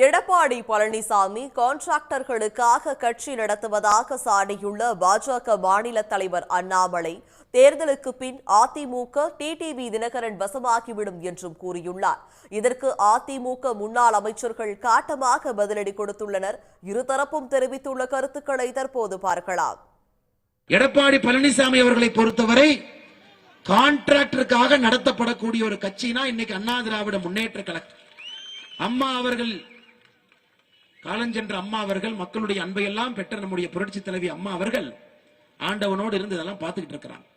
எடப்பாடி பழனிசாமி கான்ட்ராக்டர்களுக்காக கட்சி நடத்துவதாக சாடியுள்ள பாஜக மாநில தலைவர் அண்ணாமலை தேர்தலுக்கு பின் அதிமுக டிடிவி தினகரன் வசமாகிவிடும் என்றும் கூறியுள்ளார். இதற்கு அதிமுக முன்னாள் அமைச்சர்கள் காட்டமாக பதிலடி கொடுத்துள்ளனர். இருதரப்பும் தெரிவித்துள்ள கருத்துக்களை தற்போது பார்க்கலாம். எடப்பாடி பழனிசாமி அவர்களை பொறுத்தவரை கான்ட்ராக்டருக்காக நடத்தப்படக்கூடிய ஒரு கட்சினா இன்னைக்கு அண்ணா திராவிட முன்னேற்ற கழகம். அம்மா அவர்கள் காலஞ்சென்ற அம்மா அவர்கள் மக்களுடைய அன்பை எல்லாம் பெற்ற நம்முடைய புரட்சி தலைவி அம்மா அவர்கள் ஆண்டவனோடு இருந்து இதெல்லாம் பார்த்துக்கிட்டு இருக்கிறாங்க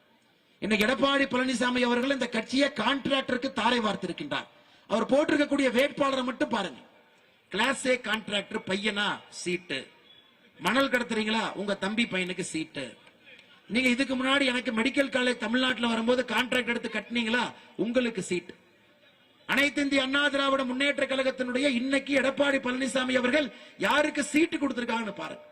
இன்னைக்கு எடப்பாடி பழனிசாமி அவர்கள் இந்த கட்சியை கான்ட்ராக்டருக்கு தாரை வார்த்திருக்கின்றார். அவர் போட்டிருக்கக்கூடிய வேட்பாளரை மட்டும் பாருங்க. கிளாஸ் ஏ கான்ட்ராக்டர் பையனா? சீட்டு. மணல் கடத்துறீங்களா? உங்க தம்பி பையனுக்கு சீட்டு. நீங்க இதுக்கு முன்னாடி எனக்கு மெடிக்கல் காலேஜ் தமிழ்நாட்டில் வரும்போது கான்ட்ராக்ட் எடுத்து கட்டினீங்களா? உங்களுக்கு சீட்டு. அனைத்து இந்திய அண்ணா திராவிட முன்னேற்ற கழகத்தினுடைய இன்னைக்கு எடப்பாடி பழனிசாமி அவர்கள் யாருக்கு சீட்டு கொடுத்திருக்காங்கன்னு பாருங்க.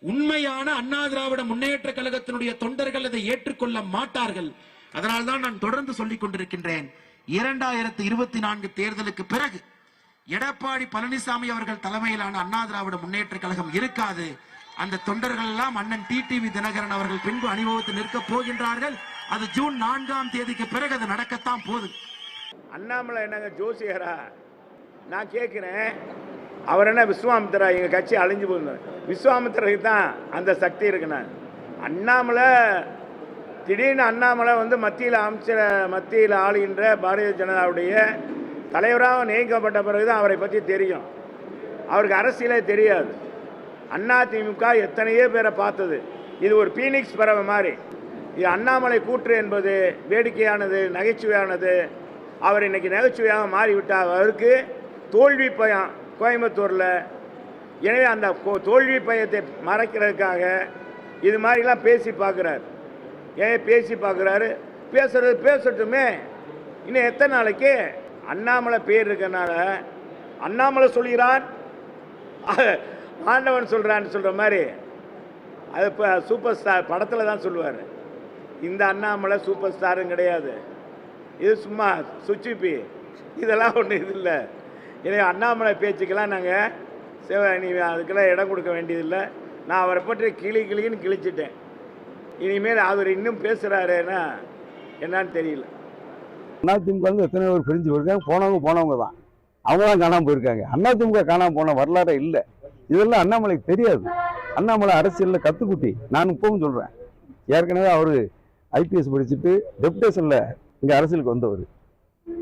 உண்மையான அண்ணா திராவிட முன்னேற்ற கழகத்தினுடைய தொண்டர்கள் அதை ஏற்றுக்கொள்ள மாட்டார்கள். அதனால்தான் நான் தொடர்ந்து சொல்லிக் கொண்டிருக்கின்றேன். இரண்டாயிரத்தி இருபத்தி நான்கு தேர்தலுக்கு பிறகு எடப்பாடி பழனிசாமி அவர்கள் தலைமையிலான அண்ணா திராவிட முன்னேற்ற கழகம் இருக்காது. அந்த தொண்டர்கள் எல்லாம் அண்ணன் டிடிவி தினகரன் அவர்கள் பின்பு அனுபவத்தில் நிற்கப் போகின்றார்கள். அது ஜூன் நான்காம் தேதிக்கு பிறகு அது நடக்கத்தான் போகுது. அண்ணாமலை என்னங்க ஜோசியரா? நான் கேட்குறேன் அவர் என்ன விஸ்வாமித்திரா? எங்கள் கட்சி அழிஞ்சு போயிருந்தார் விஸ்வாமித்திரருக்கு தான் அந்த சக்தி இருக்குண்ணா அண்ணாமலை திடீர்னு அண்ணாமலை வந்து மத்தியில் அமைச்சர் மத்தியில் ஆளுகின்ற பாரதிய ஜனதாவுடைய தலைவராக நியமிக்கப்பட்ட பிறகு தான் அவரை பற்றி தெரியும். அவருக்கு அரசியலே தெரியாது. அண்ணா திமுக எத்தனையோ பேரை பார்த்தது. இது ஒரு பீனிக்ஸ் பறவை மாதிரி. இது அண்ணாமலை கூற்று என்பது வேடிக்கையானது நகைச்சுவையானது அவர் இன்னைக்கு நகைச்சுவையாக மாறிவிட்டார். அவருக்கு தோல்வி பயம் கோயம்புத்தூரில். எனவே அந்த கோ- தோல்வி பயத்தை மறைக்கிறதுக்காக இது மாதிரிலாம் பேசி பார்க்குறாரு. ஏன் பேசி பார்க்குறாரு? பேசுறது பேசட்டுமே. இன்னும் எத்தனை நாளைக்கு? அண்ணாமலை பேர் இருக்கிறனால. அண்ணாமலை சொல்கிறான். ஆண்டவன் சொல்கிறான்னு சொல்கிற மாதிரி. அது இப்போ சூப்பர் ஸ்டார் படத்தில் தான் சொல்லுவார். இந்த அண்ணாமலை சூப்பர் ஸ்டாரும் கிடையாது. இது சும்மா சுச்சிப்பி இதெல்லாம் ஒன்றும் இது இல்லை. எனவே அண்ணாமலை பேச்சுக்கெல்லாம் நாங்கள் சிவ நீ அதுக்கெல்லாம் இடம் கொடுக்க வேண்டியதில்லை நான் அவரை பற்றி கிளி கிளின்னு கிழிச்சிட்டேன். இனிமேல் அவர் இன்னும் பேசுகிறாருன்னா என்னன்னு தெரியல. அதிமுக வந்து எத்தனை பேர் பிரிஞ்சு போயிருக்காங்க? போனவங்க போனவங்க தான். அவங்க தான் காணாமல் போயிருக்காங்க அதிமுக காணாமல் போன வரலாறே இல்லை. இதெல்லாம் அண்ணாமலைக்கு தெரியாது. அண்ணாமலை அரசியலில் கத்துக்குட்டி. நான் இப்பவும் சொல்கிறேன் ஏற்கனவே அவர் ஐபிஎஸ் படிச்சுட்டு டெபுடேஷனில் இங்கே அரசியலுக்கு வந்தவர்.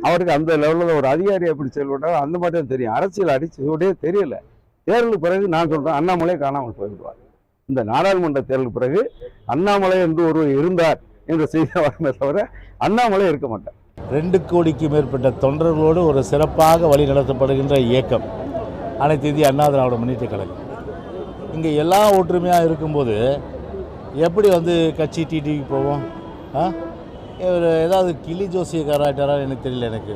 அவருக்கு அந்த லெவலில் ஒரு அதிகாரி எப்படி செயல்பட்டாரோ அந்த மாதிரி தான் தெரியும். அரசியல் அடிச்சோடே தெரியல. தேர்தலுக்கு பிறகு நான் சொல்கிறேன் அண்ணாமலை காணாமல் போய்விடுவார் இந்த நாடாளுமன்ற தேர்தலுக்கு பிறகு அண்ணாமலை என்று ஒருவர் இருந்தார் என்ற செய்தி வரமே தவிர அண்ணாமலை இருக்க மாட்டார். ரெண்டு கோடிக்கு மேற்பட்ட தொண்டர்களோடு ஒரு சிறப்பாக வழி நடத்தப்படுகின்ற இயக்கம். அனைத்து இந்திய அண்ணா திராவிட முன்னேற்ற கழகம். இங்கே எல்லா ஒற்றுமையாக இருக்கும்போது எப்படி வந்து கட்சி டிடிவி போவோம்? ஆ? இவர் ஏதாவது கிளி ஜோசியக்காராட்டாரா எனக்கு தெரியல எனக்கு.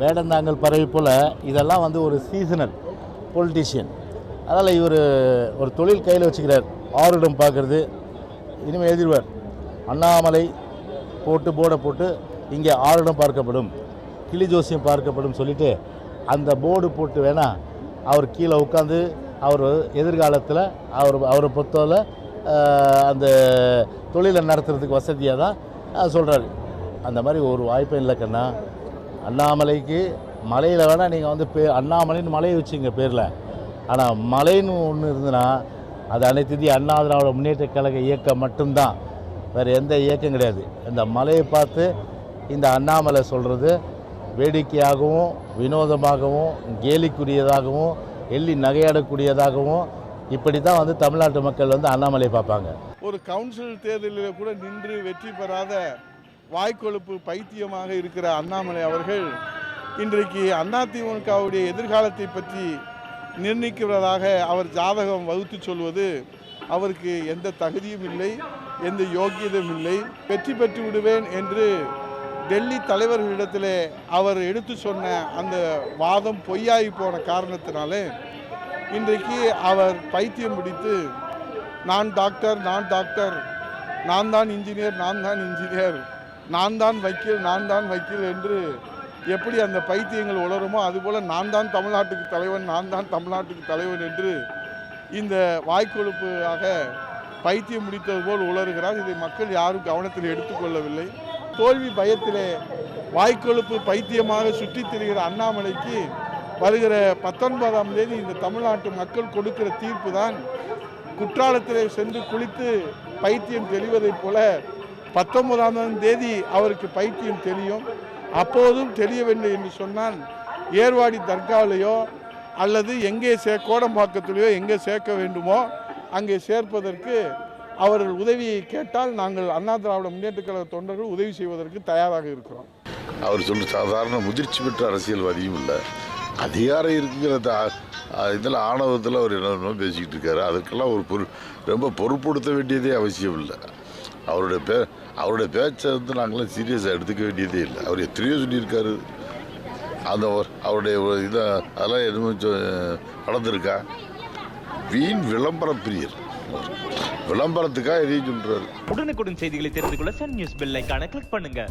வேடந்தாங்கல் பறவை போல் இதெல்லாம் வந்து ஒரு சீசனல் பொலிட்டிஷியன் அதனால் இவர் ஒரு தொழில் கையில் வச்சுக்கிறார். ஆருடம் பார்க்குறது. இனிமேல் எழுதிடுவார். அண்ணாமலை போட்டு போர்டை போட்டு இங்கே ஆருடம் பார்க்கப்படும். கிளி ஜோசியம் பார்க்கப்படும் சொல்லிட்டு அந்த போர்டு போட்டு வேணா அவர் கீழே உட்காந்து அவர் எதிர்காலத்தில் அவர் அவரை பொறுத்தவரை அந்த தொழிலை நடத்துறதுக்கு வசதியாக தான் சொல்கிறாரு அந்த மாதிரி ஒரு வாய்ப்பும் இல்லை கண்ணா. அண்ணாமலைக்கு மலையில் வேணால் நீங்கள் வந்து பே அண்ணாமலைன்னு மலையை வச்சுங்க பேரில். ஆனால் மலைன்னு ஒன்று இருந்ததுன்னா அது அனைத்து அண்ணா திராவிட முன்னேற்ற கழக இயக்கம் மட்டும்தான். வேறு எந்த இயக்கம் கிடையாது. இந்த மலையை பார்த்து இந்த அண்ணாமலை சொல்கிறது வேடிக்கையாகவும் வினோதமாகவும் கேலிக்குரியதாகவும் எள்ளி நகையாடக்கூடியதாகவும் இப்படி தான் வந்து தமிழ்நாட்டு மக்கள் வந்து அண்ணாமலை பார்ப்பாங்க. ஒரு கவுன்சில் தேர்தலில் கூட நின்று வெற்றி பெறாத வாய்க்கொழுப்பு பைத்தியமாக இருக்கிற அண்ணாமலை அவர்கள் இன்றைக்கு அதிமுகவுடைய எதிர்காலத்தை பற்றி நிர்ணயிக்கிறதாக அவர் ஜாதகம் வகுத்து சொல்வது அவருக்கு எந்த தகுதியும் இல்லை எந்த யோக்கியதும் இல்லை. வெற்றி பெற்று விடுவேன் என்று டெல்லி தலைவர்களிடத்திலே அவர் எடுத்து சொன்ன அந்த வாதம் பொய்யாகி போன காரணத்தினாலே இன்றைக்கு அவர் பைத்தியம் பிடித்து நான் டாக்டர் நான் டாக்டர் நான் தான் இன்ஜினியர் நான் தான் இன்ஜினியர் நான் தான் வக்கீல் நான் தான் வக்கீல் என்று எப்படி அந்த பைத்தியங்கள் உளருமோ அதுபோல் நான் தான் தமிழ்நாட்டுக்கு தலைவன் நான் தான் தமிழ்நாட்டுக்கு தலைவன் என்று இந்த வாய்க்கொழுப்பாக பைத்தியம் முடித்தது போல் உளறுகிறார் இதை மக்கள் யாரும் கவனத்தில் எடுத்துக்கொள்ளவில்லை. தோல்வி பயத்திலே வாய்க்கொழுப்பு பைத்தியமாக சுற்றித் திரிகிற அண்ணாமலைக்கு வருகிற பத்தொன்பதாம் தேதி இந்த தமிழ்நாட்டு மக்கள் கொடுக்கிற தீர்ப்பு தான். குற்றாலத்திலே சென்று குளித்து பைத்தியம் தெளிவதைப் போல பத்தொன்பதாம் தேதி அவருக்கு பைத்தியம் தெரியும். அப்போதும் தெரியவில்லை என்று சொன்னால் ஏர்வாடி தர்காவிலேயோ அல்லது எங்கே சே கோடம்பாக்கத்திலேயோ எங்கே சேர்க்க வேண்டுமோ அங்கே சேர்ப்பதற்கு அவர்கள் உதவியை கேட்டால் நாங்கள் அண்ணா திராவிட முன்னேற்றக் கழக தொண்டர்கள் உதவி செய்வதற்கு தயாராக இருக்கிறோம். அவர் சொல்லி சாதாரண முதிர்ச்சி பெற்ற அரசியல்வாதியும் இல்லை. அதிகாரம் இருக்குங்கிற இதில் ஆணவத்தில் அவர் என்ன பேசிக்கிட்டு இருக்காரு. அதுக்கெல்லாம் ஒரு பொரு ரொம்ப பொருட்படுத்த வேண்டியதே அவசியம் இல்லை. அவருடைய பேர் அவருடைய பேச்சை வந்து நாங்களாம் சீரியஸாக எடுத்துக்க வேண்டியதே இல்லை. அவர் எத்தனையோ சொல்லியிருக்காரு. அந்த அவருடைய இதை அதெல்லாம் எதுவும் சொ- நடந்திருக்கா வீண் விளம்பர பிரியர். விளம்பரத்துக்காக எதையும் சொல்கிறாரு உடனுக்குடன் செய்திகளை தெரிந்து கொள்ள சன் நியூஸ் பெல் ஐக்கான கிளிக் பண்ணுங்க.